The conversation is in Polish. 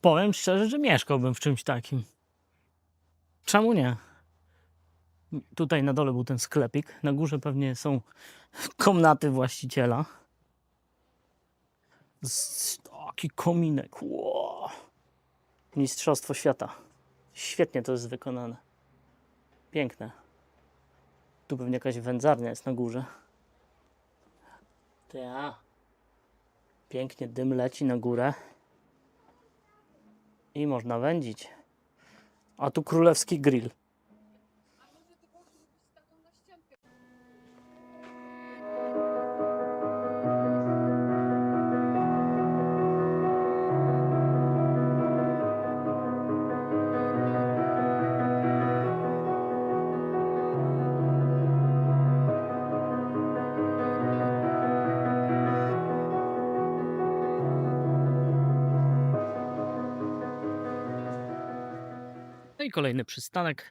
powiem szczerze, że mieszkałbym w czymś takim. Czemu nie? Tutaj na dole był ten sklepik, na górze pewnie są komnaty właściciela. Taki kominek. Wow. Mistrzostwo świata. Świetnie to jest wykonane. Piękne. Tu pewnie jakaś wędzarnia jest na górze. Ja. Pięknie dym leci na górę. I można wędzić. A tu królewski grill. No i kolejny przystanek.